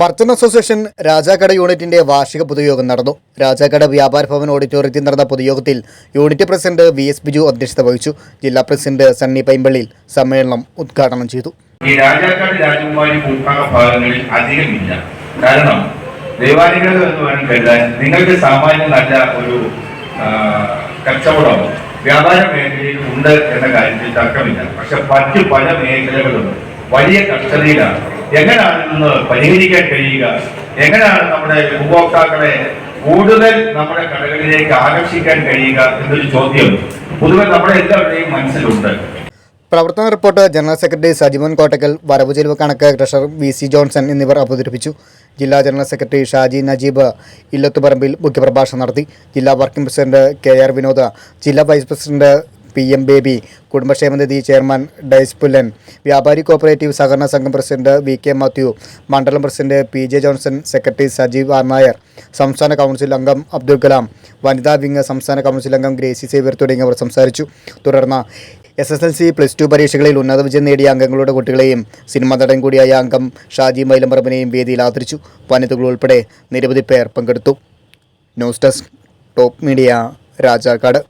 Merchant association Rajakkad യൂണിറ്റിന്റെ വാർഷിക പൊതുയോഗം നടന്നു. രാജാക്കട വ്യാപാര ഭവൻ ഓഡിറ്റോറിയത്തിൽ നടന്ന പൊതുയോഗത്തിൽ unit president V S Biju അധ്യക്ഷത വഹിച്ചു. ജില്ലാ പ്രസിഡന്റ് സണ്ണി പൈമ്പള്ളി സമ്മേളനം ഉദ്ഘാടനം ചെയ്തു. ഈ രാജാക്കാട് രാജകുമാരി ഭൂഭാഗ ഭാഗങ്ങളിൽ അധികമില്ല. കാരണം ദൈവാനുഗ്രഹം എന്ന് വേണം കരുതാൻ നിങ്ങൾക്ക് സാമാന്യം നല്ല ഒരു കച്ചവടം വ്യാപാര മേഖലയിൽ ഉണ്ട് എന്ന കാര്യത്തിൽ തർക്കമില്ല. പക്ഷെ മറ്റു പല മേഖലകളും വലിയ കഷ്ടതയിലാണ് എങ്ങനെയാണ് പരിഹരിക്കാൻ കഴിയുക? എങ്ങനെയാണ് നമ്മുടെ ഉപഭോക്താക്കളെ കൂടുതൽ നമ്മുടെ കടകളിലേക്ക് ആകർഷിക്കാൻ കഴിയുക എന്നൊരു ചോദ്യം പൊതുവെ നമ്മുടെ എല്ലാവരുടെയും മനസ്സിലുണ്ട്. പ്രവർത്തന report general secretary Sajimon Kottakkal വരവ് ചെലവ് കണക്ക് ട്രഷറർ വി സി ജോൺസൺ എന്നിവർ അവതരിപ്പിച്ചു. ജില്ലാ ജനറൽ സെക്രട്ടറി ഷാജി നജീബ് ഇല്ലത്തുപറമ്പിൽ മുഖ്യപ്രഭാഷണം നടത്തി. ജില്ലാ working president K R Vinoda ജില്ലാ vice president P M Baby കുടുംബക്ഷേമ നിധി ചെയർമാൻ ഡൈസ് പുല്ലൻ വ്യാപാരി കോപ്പറേറ്റീവ് സഹകരണ സംഘം പ്രസിഡന്റ് വി കെ മാത്യു മണ്ഡലം president P J Johnson secretary Sajeev R Nair സംസ്ഥാന കൗൺസിൽ അംഗം അബ്ദുൽ കലാം വനിതാ വിംഗ് സംസ്ഥാന കൗൺസിൽ അംഗം ഗ്രേസി സേവ്യർ തുടങ്ങിയവർ സംസാരിച്ചു. തുടർന്ന് S S L C plus two പരീക്ഷകളിൽ ഉന്നത വിജയം നേടിയ അംഗങ്ങളുടെ കുട്ടികളെയും സിനിമാ നടൻ കൂടിയായ അംഗം ഷാജി മൈലംപറമ്പിനെയും വേദിയിൽ ആദരിച്ചു. വനിതകൾ ഉൾപ്പെടെ നിരവധി പേർ പങ്കെടുത്തു. News desk top media Rajakkad